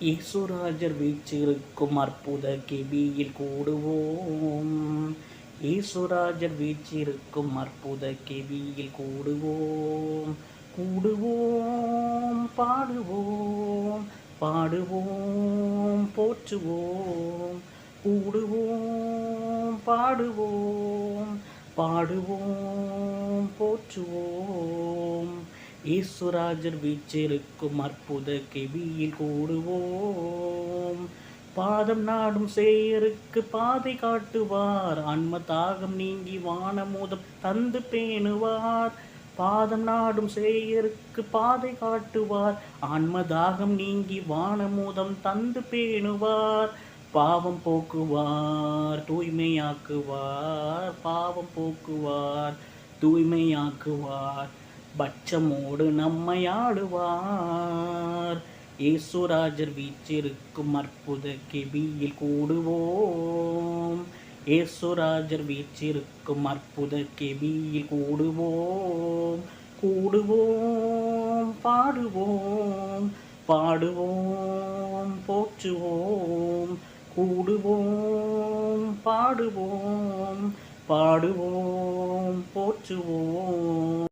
ஈசுராஜர் வீச்சிருக்கும் அற்புத கெபியில் கூடுவோம். ஈசுராஜர் வீச்சிருக்கும் அற்புத கெபியில் கூடுவோம். கூடுவோம் பாடுவோம் பாடுவோம் போற்றுவோம். கூடுவோம் பாடுவோம் பாடுவோம் போற்றுவோம். ஈஸ்வராஜர் வீச்சிருக்கும் அற்புத கெவியில் கூடுவோம். பாதம் நாடும் சேயருக்கு பாதை காட்டுவார். அன்ம தாகம் நீங்கி வானமோதம் தந்து பேணுவார். பாதம் நாடும் சேயருக்கு பாதை காட்டுவார். ஆன்ம தாகம் நீங்கி வானமோதம் தந்து பேணுவார். பாவம் போக்குவார் தூய்மையாக்குவார். பாவம் போக்குவார் தூய்மையாக்குவார். பட்சமோடு நம்மை ஆடுவார். ஏசுராஜர் வீச்சிருக்கும் அற்புத கெபியில் கூடுவோம். ஏசுராஜர் வீச்சிருக்கும் அற்புத கெபியில் கூடுவோம். கூடுவோம் பாடுவோம் பாடுவோம் போற்றுவோம். கூடுவோம் பாடுவோம் பாடுவோம் போற்றுவோம்.